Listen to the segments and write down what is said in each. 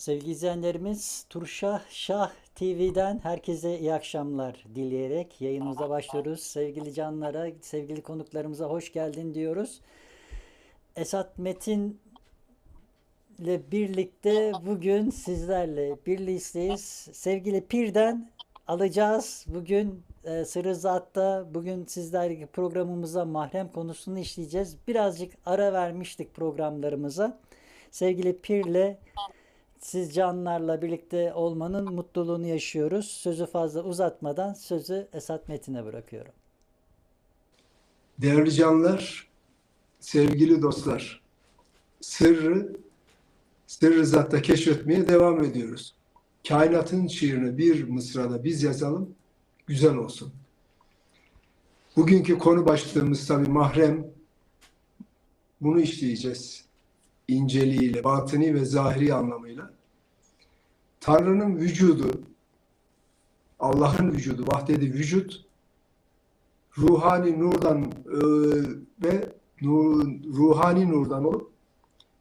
Sevgili izleyenlerimiz Turşah Şah TV'den herkese iyi akşamlar dileyerek yayınımıza başlıyoruz. Sevgili canlara, sevgili konuklarımıza hoş geldin diyoruz. Esat Metin ile birlikte bugün sizlerle birlikteyiz. Sevgili Pir'den alacağız. Bugün e, Sırrı Zat'ta bugün sizler programımıza mahrem konusunu işleyeceğiz. Birazcık ara vermiştik programlarımıza. Sevgili Pir'le siz canlarla birlikte olmanın mutluluğunu yaşıyoruz. Sözü fazla uzatmadan sözü Esat Metin'e bırakıyorum. Değerli canlar, sevgili dostlar, sırrı, sırrı zatta keşfetmeye devam ediyoruz. Kainatın şiirini bir mısrada biz yazalım, güzel olsun. Bugünkü konu başlığımız tabii mahrem. Bunu işleyeceğiz. İnceliğiyle, batini ve zahiri anlamıyla. Tanrı'nın vücudu, Allah'ın vücudu, vahdedi vücut, ruhani nurdan e, ve nur, ruhani nurdan olup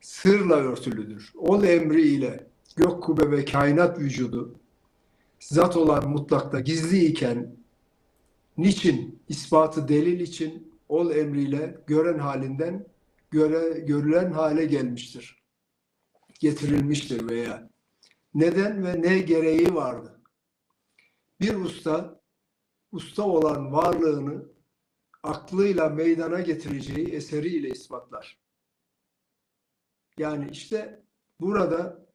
sırla örtülüdür. Ol emri ile gök kubbe ve kainat vücudu zat olan mutlakta gizli iken niçin ispatı delil için ol emriyle gören halinden göre, görülen hale gelmiştir. Getirilmiştir veya neden ve ne gereği vardı? Bir usta usta olan varlığını aklıyla meydana getireceği eseriyle ispatlar. Yani işte burada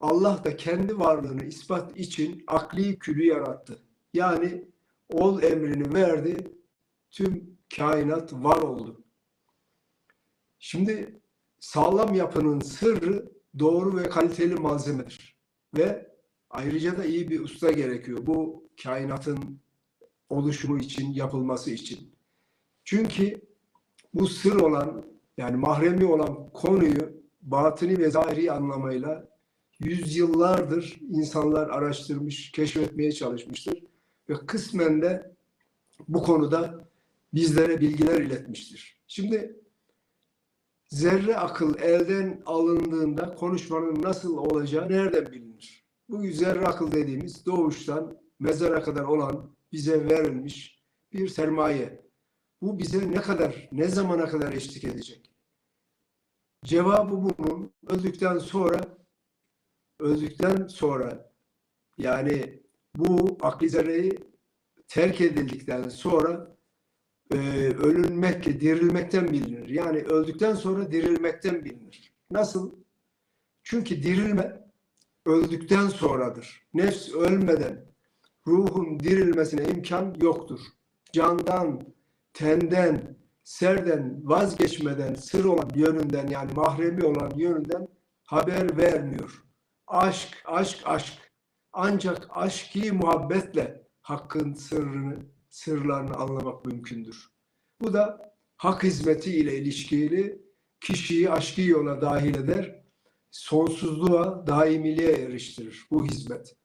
Allah da kendi varlığını ispat için akli külü yarattı. Yani ol emrini verdi, tüm kainat var oldu. Şimdi sağlam yapının sırrı doğru ve kaliteli malzemedir. Ve ayrıca da iyi bir usta gerekiyor bu kainatın oluşumu için, yapılması için. Çünkü bu sır olan yani mahremi olan konuyu batini ve zahiri anlamıyla yüzyıllardır insanlar araştırmış, keşfetmeye çalışmıştır ve kısmen de bu konuda bizlere bilgiler iletmiştir. Şimdi zerre akıl elden alındığında konuşmanın nasıl olacağı nereden bilinir? Bu zerre akıl dediğimiz doğuştan mezara kadar olan bize verilmiş bir sermaye. Bu bize ne kadar, ne zamana kadar eşlik edecek? Cevabı bunun öldükten sonra öldükten sonra yani bu akli zerreyi terk edildikten sonra e, ölünmekle dirilmekten bilinir. Yani öldükten sonra dirilmekten bilinir. Nasıl? Çünkü dirilme öldükten sonradır. Nefs ölmeden ruhun dirilmesine imkan yoktur. Candan, tenden, serden vazgeçmeden sır olan yönünden yani mahremi olan yönünden haber vermiyor. Aşk, aşk, aşk. Ancak aşkı muhabbetle hakkın sırrını, sırlarını anlamak mümkündür. Bu da hak hizmeti ile ilişkili kişiyi aşkı yola dahil eder, sonsuzluğa, daimiliğe eriştirir bu hizmet.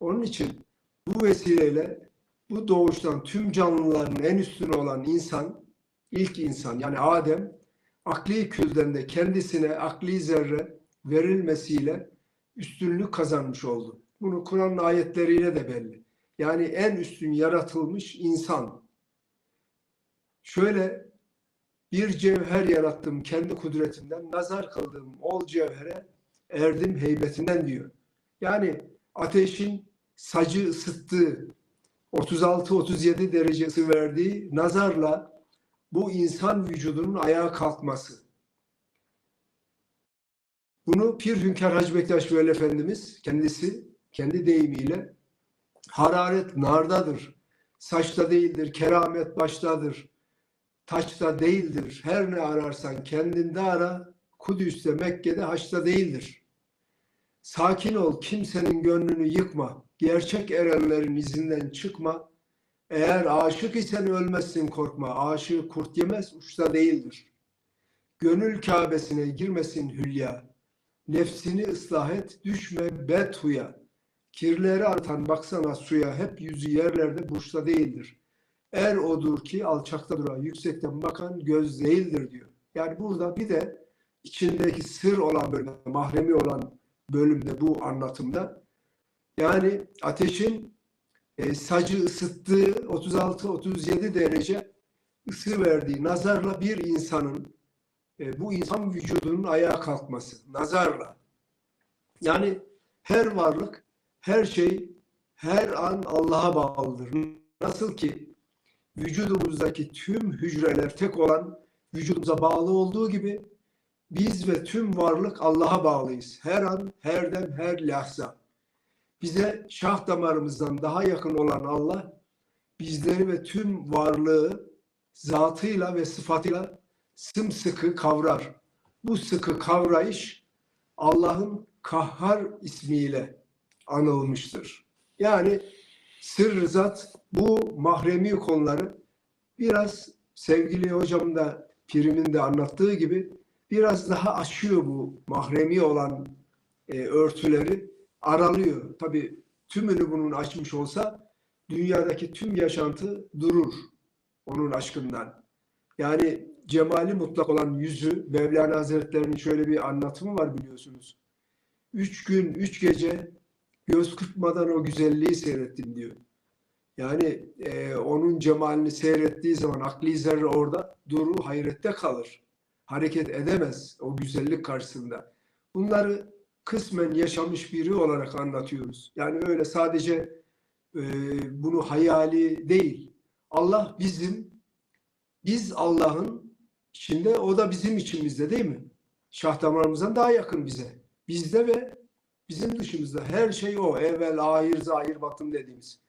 Onun için bu vesileyle bu doğuştan tüm canlıların en üstüne olan insan, ilk insan yani Adem, akli külden de kendisine akli zerre verilmesiyle üstünlük kazanmış oldu. Bunu Kur'an'ın ayetleriyle de belli. Yani en üstün yaratılmış insan. Şöyle bir cevher yarattım kendi kudretimden, nazar kıldım ol cevhere, erdim heybetinden diyor. Yani ateşin sacı ısıttığı 36-37 derece ısı verdiği nazarla bu insan vücudunun ayağa kalkması. Bunu Pir Hünkar Hacı Bektaş Veli Efendimiz kendisi kendi deyimiyle hararet nardadır, saçta değildir, keramet baştadır, taçta değildir. Her ne ararsan kendinde ara, Kudüs'te, Mekke'de, Haç'ta değildir. Sakin ol, kimsenin gönlünü yıkma, gerçek erenlerin izinden çıkma. Eğer aşık isen ölmezsin korkma, aşığı kurt yemez, uçta değildir. Gönül Kabe'sine girmesin hülya, nefsini ıslah et, düşme bethuya. Kirleri artan baksana suya, hep yüzü yerlerde burçta değildir. Er odur ki alçakta duran, yüksekten bakan göz değildir diyor. Yani burada bir de içindeki sır olan böyle mahremi olan bölümde, bu anlatımda. Yani ateşin e, sacı ısıttığı 36-37 derece ısı verdiği nazarla bir insanın e, bu insan vücudunun ayağa kalkması. Nazarla. Yani her varlık, her şey her an Allah'a bağlıdır. Nasıl ki vücudumuzdaki tüm hücreler tek olan vücudumuza bağlı olduğu gibi biz ve tüm varlık Allah'a bağlıyız. Her an, her dem, her lahza. Bize şah damarımızdan daha yakın olan Allah bizleri ve tüm varlığı zatıyla ve sıfatıyla sımsıkı kavrar. Bu sıkı kavrayış Allah'ın Kahhar ismiyle anılmıştır. Yani sır zat bu mahremi konuları biraz sevgili hocam da Prim'in de anlattığı gibi biraz daha aşıyor bu mahremi olan e, örtüleri aralıyor. Tabi tümünü bunun açmış olsa dünyadaki tüm yaşantı durur onun aşkından. Yani cemali mutlak olan yüzü Mevlana Hazretleri'nin şöyle bir anlatımı var biliyorsunuz. Üç gün, üç gece göz kırpmadan o güzelliği seyrettim diyor. Yani e, onun cemalini seyrettiği zaman akli zerre orada duru hayrette kalır. Hareket edemez o güzellik karşısında. Bunları kısmen yaşamış biri olarak anlatıyoruz. Yani öyle sadece e, bunu hayali değil. Allah bizim, biz Allah'ın içinde, o da bizim içimizde değil mi? Şah damarımızdan daha yakın bize. Bizde ve bizim dışımızda her şey o. Evvel, ahir, zahir, batın dediğimiz.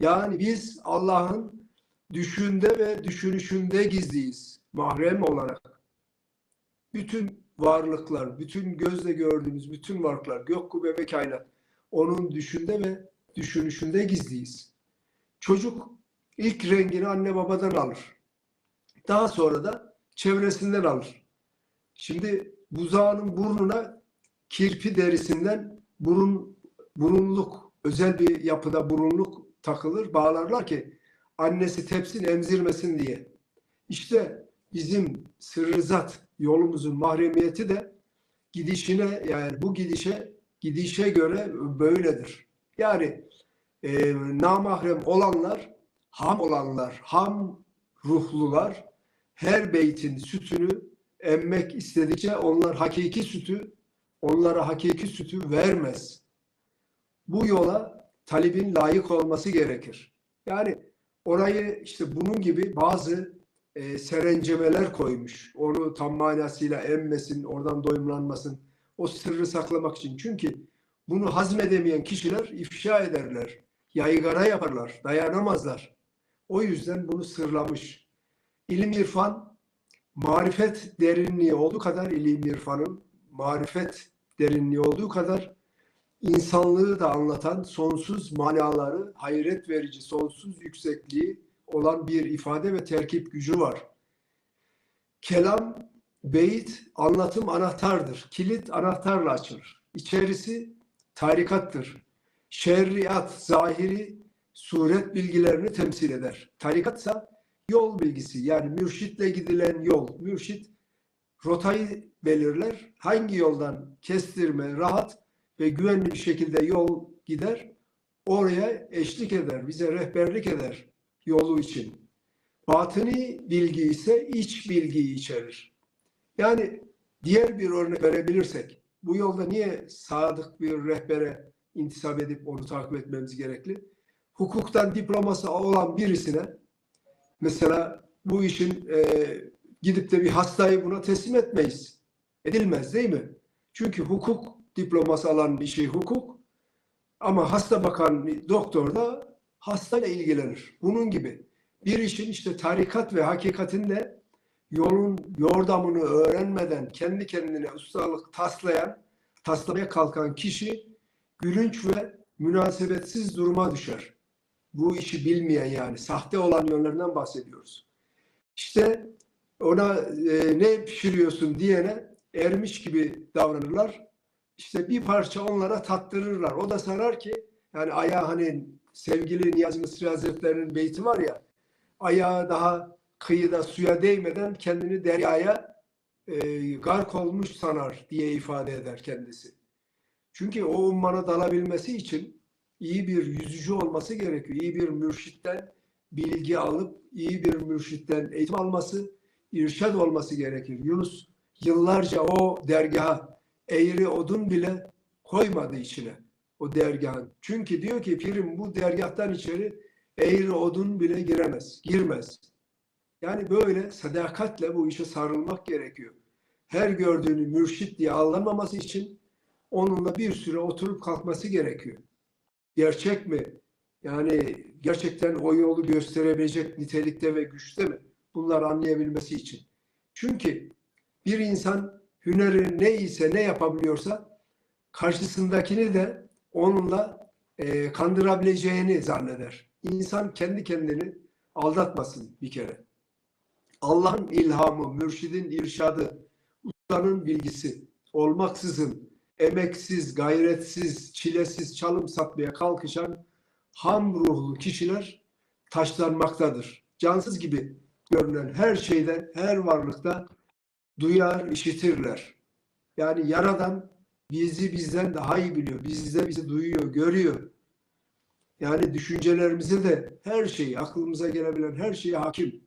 Yani biz Allah'ın düşünde ve düşünüşünde gizliyiz. Mahrem olarak. Bütün varlıklar, bütün gözle gördüğümüz bütün varlıklar, gök kubbe ve kainat onun düşünde ve düşünüşünde gizliyiz. Çocuk ilk rengini anne babadan alır. Daha sonra da çevresinden alır. Şimdi buzağının burnuna kirpi derisinden burun burunluk özel bir yapıda burunluk takılır, bağlarlar ki annesi tepsin emzirmesin diye. İşte bizim sırrızat yolumuzun mahremiyeti de gidişine yani bu gidişe gidişe göre böyledir. Yani e, namahrem olanlar, ham olanlar, ham ruhlular her beytin sütünü emmek istedikçe onlar hakiki sütü onlara hakiki sütü vermez. Bu yola talibin layık olması gerekir. Yani orayı işte bunun gibi bazı e, serencemeler koymuş. Onu tam manasıyla emmesin, oradan doyumlanmasın. O sırrı saklamak için. Çünkü bunu hazmedemeyen kişiler ifşa ederler. Yaygara yaparlar, dayanamazlar. O yüzden bunu sırlamış. İlim irfan, marifet derinliği olduğu kadar ilim irfanın marifet derinliği olduğu kadar insanlığı da anlatan sonsuz manaları, hayret verici sonsuz yüksekliği olan bir ifade ve terkip gücü var. Kelam, beyit, anlatım anahtardır. Kilit anahtarla açılır. İçerisi tarikattır. Şerriat, zahiri, suret bilgilerini temsil eder. Tarikatsa yol bilgisi yani mürşitle gidilen yol. Mürşit rotayı belirler. Hangi yoldan kestirme, rahat ve güvenli bir şekilde yol gider. Oraya eşlik eder, bize rehberlik eder yolu için. Batıni bilgi ise iç bilgiyi içerir. Yani diğer bir örnek verebilirsek, bu yolda niye sadık bir rehbere intisap edip onu takip etmemiz gerekli? Hukuktan diploması olan birisine mesela bu işin e, gidip de bir hastayı buna teslim etmeyiz. Edilmez değil mi? Çünkü hukuk diploması alan bir şey hukuk ama hasta bakan bir doktor da hastayla ilgilenir. Bunun gibi bir işin işte tarikat ve hakikatinde yolun yordamını öğrenmeden kendi kendine ustalık taslayan, taslamaya kalkan kişi gülünç ve münasebetsiz duruma düşer. Bu işi bilmeyen yani sahte olan yönlerinden bahsediyoruz. İşte ona e, ne pişiriyorsun diyene ermiş gibi davranırlar. İşte bir parça onlara tattırırlar. O da sarar ki yani ayağı hani sevgili Niyazi Mısri Hazretleri'nin beyti var ya ayağı daha kıyıda suya değmeden kendini deryaya e, gark olmuş sanar diye ifade eder kendisi. Çünkü o ummana dalabilmesi için iyi bir yüzücü olması gerekiyor. İyi bir mürşitten bilgi alıp iyi bir mürşitten eğitim alması, irşad olması gerekir. Yunus yıllarca o dergaha eğri odun bile koymadı içine o dergahın. Çünkü diyor ki pirim bu dergahtan içeri eğri odun bile giremez, girmez. Yani böyle sadakatle bu işe sarılmak gerekiyor. Her gördüğünü mürşit diye anlamaması için onunla bir süre oturup kalkması gerekiyor. Gerçek mi? Yani gerçekten o yolu gösterebilecek nitelikte ve güçte mi? Bunları anlayabilmesi için. Çünkü bir insan hüneri ne ise ne yapabiliyorsa karşısındakini de onunla e, kandırabileceğini zanneder. İnsan kendi kendini aldatmasın bir kere. Allah'ın ilhamı, mürşidin irşadı, ustanın bilgisi olmaksızın emeksiz, gayretsiz, çilesiz çalım satmaya kalkışan ham ruhlu kişiler taşlanmaktadır. Cansız gibi görünen her şeyden, her varlıkta duyar, işitirler. Yani Yaradan bizi bizden daha iyi biliyor. Bizde bizi duyuyor, görüyor. Yani düşüncelerimizi de her şeyi, aklımıza gelebilen her şeye hakim.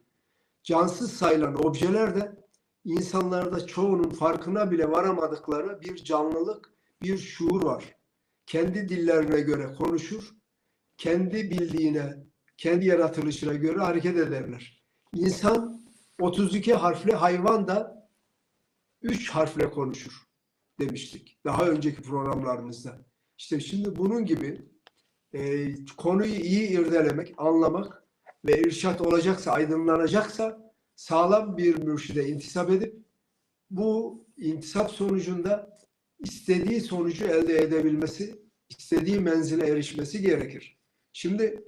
Cansız sayılan objeler de insanlarda çoğunun farkına bile varamadıkları bir canlılık, bir şuur var. Kendi dillerine göre konuşur, kendi bildiğine, kendi yaratılışına göre hareket ederler. İnsan 32 harfli hayvan da 3 harfle konuşur demiştik daha önceki programlarımızda. İşte şimdi bunun gibi e, konuyu iyi irdelemek, anlamak ve irşat olacaksa, aydınlanacaksa sağlam bir mürşide intisap edip bu intisap sonucunda istediği sonucu elde edebilmesi, istediği menzile erişmesi gerekir. Şimdi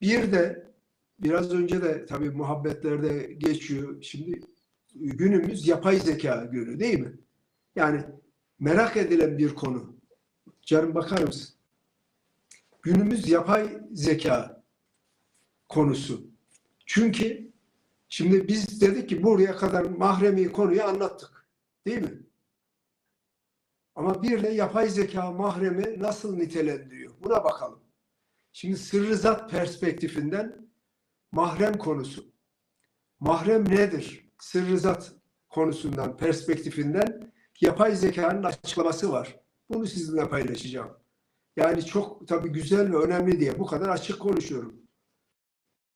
bir de biraz önce de tabii muhabbetlerde geçiyor. Şimdi günümüz yapay zeka günü değil mi? Yani merak edilen bir konu. Canım bakar mısın? Günümüz yapay zeka konusu. Çünkü şimdi biz dedik ki buraya kadar mahremi konuyu anlattık. Değil mi? Ama bir de yapay zeka mahremi nasıl nitelendiriyor? Buna bakalım. Şimdi sırrı zat perspektifinden mahrem konusu. Mahrem nedir? Sırrı zat konusundan, perspektifinden yapay zekanın açıklaması var. Bunu sizinle paylaşacağım. Yani çok tabii güzel ve önemli diye bu kadar açık konuşuyorum.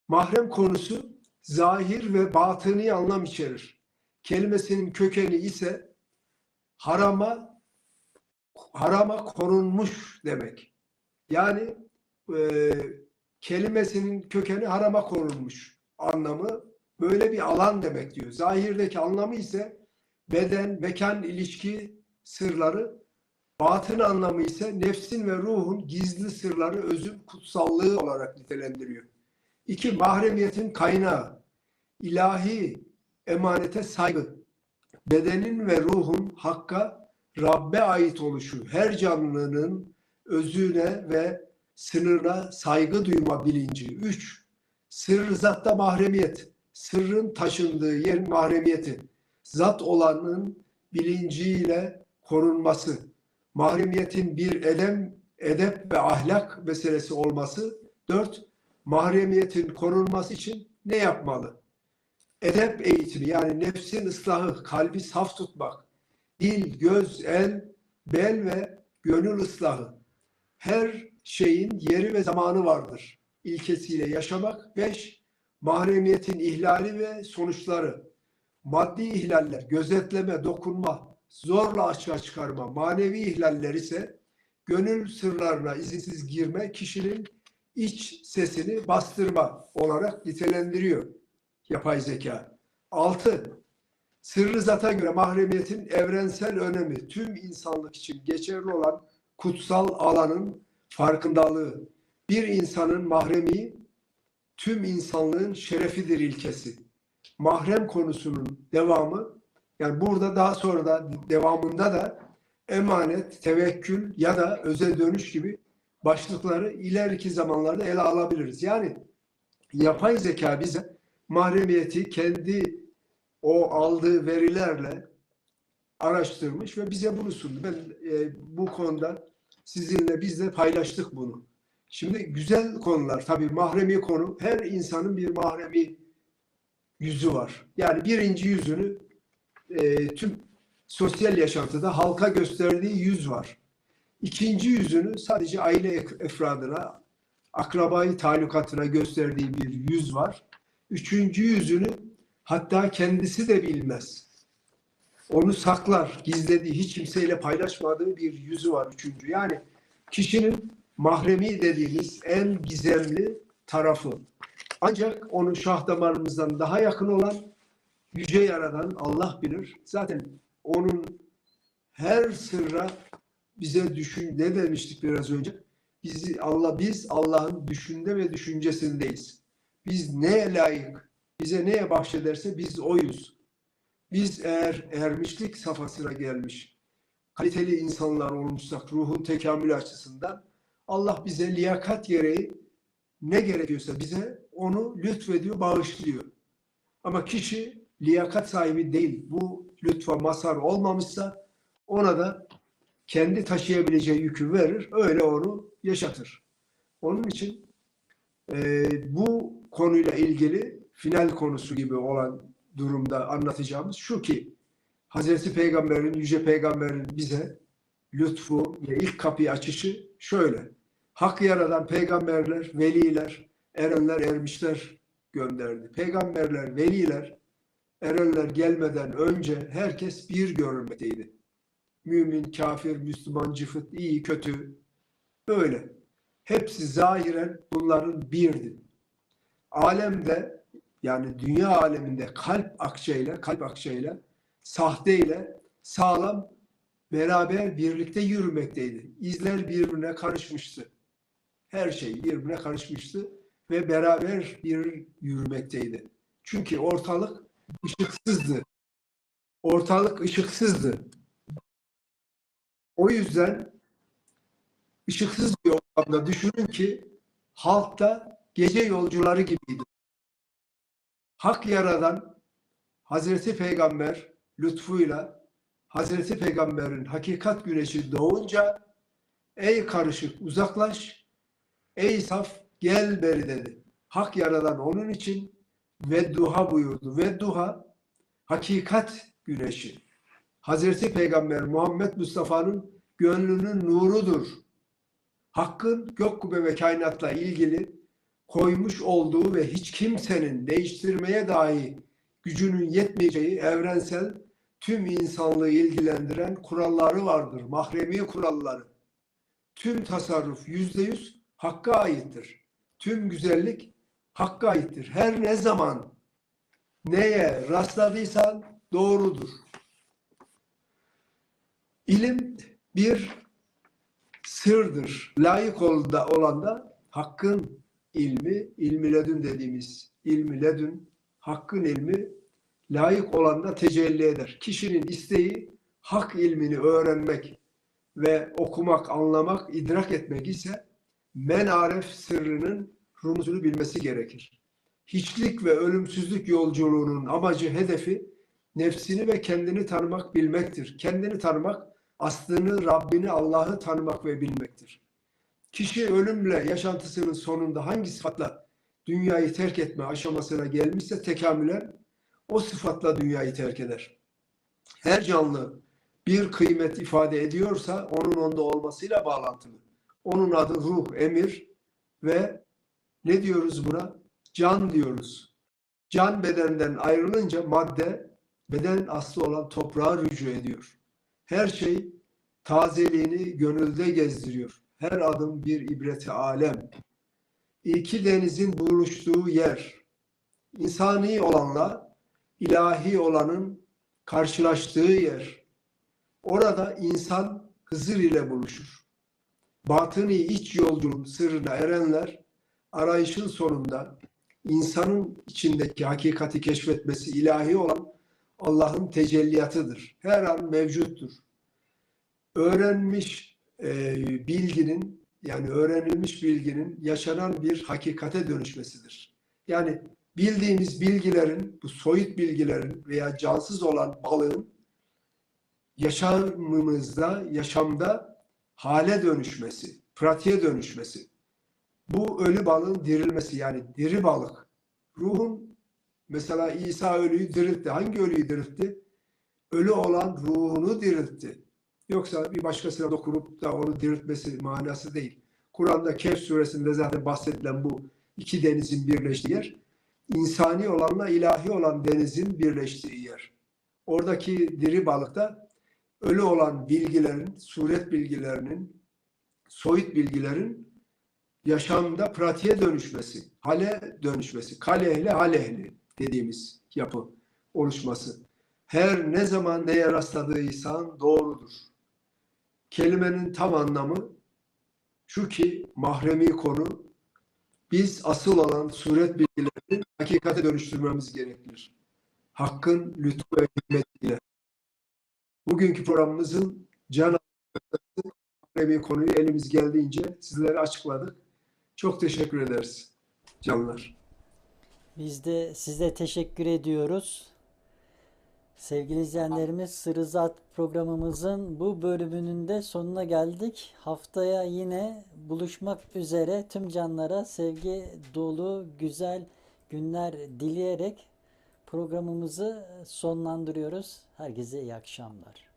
Mahrem konusu zahir ve batıni anlam içerir. Kelimesinin kökeni ise harama harama korunmuş demek. Yani e, kelimesinin kökeni harama korunmuş anlamı. Böyle bir alan demek diyor. Zahirdeki anlamı ise beden, mekan ilişki sırları, batın anlamı ise nefsin ve ruhun gizli sırları, özün kutsallığı olarak nitelendiriyor. İki, mahremiyetin kaynağı, ilahi emanete saygı, bedenin ve ruhun hakka, Rabbe ait oluşu, her canlının özüne ve sınırına saygı duyma bilinci. Üç, sır zatta mahremiyet, sırrın taşındığı yer mahremiyeti, zat olanın bilinciyle korunması, mahremiyetin bir edem, edep ve ahlak meselesi olması. Dört, mahremiyetin korunması için ne yapmalı? Edep eğitimi yani nefsin ıslahı, kalbi saf tutmak, dil, göz, el, bel ve gönül ıslahı. Her şeyin yeri ve zamanı vardır. İlkesiyle yaşamak. Beş, mahremiyetin ihlali ve sonuçları. Maddi ihlaller, gözetleme, dokunma, zorla açığa çıkarma, manevi ihlaller ise gönül sırlarına izinsiz girme, kişinin iç sesini bastırma olarak nitelendiriyor yapay zeka. Altı, sırrı zata göre mahremiyetin evrensel önemi tüm insanlık için geçerli olan kutsal alanın farkındalığı. Bir insanın mahremi tüm insanlığın şerefidir ilkesi. Mahrem konusunun devamı yani burada daha sonra da devamında da emanet, tevekkül ya da özel dönüş gibi başlıkları ileriki zamanlarda ele alabiliriz. Yani yapay zeka bize mahremiyeti kendi o aldığı verilerle araştırmış ve bize bunu sundu. Ben e, bu konuda sizinle biz de paylaştık bunu. Şimdi güzel konular tabii mahremi konu. Her insanın bir mahremi yüzü var. Yani birinci yüzünü e, tüm sosyal yaşantıda halka gösterdiği yüz var. İkinci yüzünü sadece aile efradına, akrabayı talukatına gösterdiği bir yüz var. Üçüncü yüzünü hatta kendisi de bilmez. Onu saklar, gizlediği, hiç kimseyle paylaşmadığı bir yüzü var üçüncü. Yani kişinin mahremi dediğimiz en gizemli tarafı. Ancak onu şah damarımızdan daha yakın olan yüce yaradan Allah bilir. Zaten onun her sırra bize düşün ne demiştik biraz önce? Bizi Allah biz Allah'ın düşünde ve düşüncesindeyiz. Biz neye layık, bize neye bahşederse biz oyuz. Biz eğer ermişlik safhasına gelmiş, kaliteli insanlar olmuşsak ruhun tekamülü açısından Allah bize liyakat gereği ne gerekiyorsa bize onu lütfediyor, bağışlıyor. Ama kişi liyakat sahibi değil. Bu lütfa mazhar olmamışsa ona da kendi taşıyabileceği yükü verir. Öyle onu yaşatır. Onun için e, bu konuyla ilgili final konusu gibi olan durumda anlatacağımız şu ki Hazreti Peygamber'in, Yüce Peygamber'in bize lütfu ve ilk kapıyı açışı şöyle. Hak yaradan peygamberler, veliler, erenler, ermişler gönderdi. Peygamberler, veliler, erenler gelmeden önce herkes bir görülmekteydi. Mümin, kafir, Müslüman, cıfıt, iyi, kötü. Böyle. Hepsi zahiren bunların birdi. Alemde yani dünya aleminde kalp akçeyle, kalp akçeyle, sahteyle sağlam beraber birlikte yürümekteydi. İzler birbirine karışmıştı. Her şey birbirine karışmıştı ve beraber bir yürümekteydi. Çünkü ortalık ışıksızdı. Ortalık ışıksızdı. O yüzden ışıksız bir ortamda düşünün ki halkta gece yolcuları gibiydi. Hak yaradan Hazreti Peygamber lütfuyla Hazreti Peygamber'in hakikat güneşi doğunca ey karışık uzaklaş, ey saf gel beri dedi. Hak yaradan onun için ve duha buyurdu. Ve duha hakikat güneşi. Hazreti Peygamber Muhammed Mustafa'nın gönlünün nurudur. Hakkın gök kubbe ve kainatla ilgili koymuş olduğu ve hiç kimsenin değiştirmeye dahi gücünün yetmeyeceği evrensel tüm insanlığı ilgilendiren kuralları vardır. Mahremi kuralları. Tüm tasarruf yüzde yüz Hakk'a aittir. Tüm güzellik Hakk'a aittir. Her ne zaman neye rastladıysan doğrudur. İlim bir sırdır. Layık olan da hakkın ilmi, ilmi ledün dediğimiz ilmi ledün, hakkın ilmi layık olan da tecelli eder. Kişinin isteği hak ilmini öğrenmek ve okumak, anlamak, idrak etmek ise men aref sırrının rumuzunu bilmesi gerekir. Hiçlik ve ölümsüzlük yolculuğunun amacı, hedefi nefsini ve kendini tanımak, bilmektir. Kendini tanımak, aslını, Rabbini, Allah'ı tanımak ve bilmektir. Kişi ölümle yaşantısının sonunda hangi sıfatla dünyayı terk etme aşamasına gelmişse tekamülen o sıfatla dünyayı terk eder. Her canlı bir kıymet ifade ediyorsa onun onda olmasıyla bağlantılı. Onun adı ruh, emir ve ne diyoruz buna? Can diyoruz. Can bedenden ayrılınca madde beden aslı olan toprağa rücu ediyor. Her şey tazeliğini gönülde gezdiriyor. Her adım bir ibreti alem. İki denizin buluştuğu yer. İnsani olanla ilahi olanın karşılaştığı yer. Orada insan Hızır ile buluşur. Batıni iç yolculuğun sırrına erenler arayışın sonunda insanın içindeki hakikati keşfetmesi ilahi olan Allah'ın tecelliyatıdır. Her an mevcuttur. Öğrenmiş e, bilginin yani öğrenilmiş bilginin yaşanan bir hakikate dönüşmesidir. Yani bildiğimiz bilgilerin, bu soyut bilgilerin veya cansız olan balığın yaşamımızda, yaşamda hale dönüşmesi, pratiğe dönüşmesi. Bu ölü balığın dirilmesi yani diri balık. Ruhun mesela İsa ölüyü diriltti. Hangi ölüyü diriltti? Ölü olan ruhunu diriltti. Yoksa bir başkasına dokunup da onu diriltmesi manası değil. Kur'an'da Kehf suresinde zaten bahsedilen bu iki denizin birleştiği yer, insani olanla ilahi olan denizin birleştiği yer. Oradaki diri balıkta ölü olan bilgilerin, suret bilgilerinin, soyut bilgilerin yaşamda pratiğe dönüşmesi, hale dönüşmesi, kale ehli, hale ehli dediğimiz yapı oluşması. Her ne zaman neye rastladıysan doğrudur. Kelimenin tam anlamı şu ki mahremi konu biz asıl olan suret bilgilerini hakikate dönüştürmemiz gerekir. Hakkın lütfu ve hikmetiyle. Bugünkü programımızın can mahremi konuyu elimiz geldiğince sizlere açıkladık. Çok teşekkür ederiz canlar. Biz de size teşekkür ediyoruz. Sevgili izleyenlerimiz Sırızat programımızın bu bölümünün de sonuna geldik. Haftaya yine buluşmak üzere tüm canlara sevgi dolu güzel günler dileyerek programımızı sonlandırıyoruz. Herkese iyi akşamlar.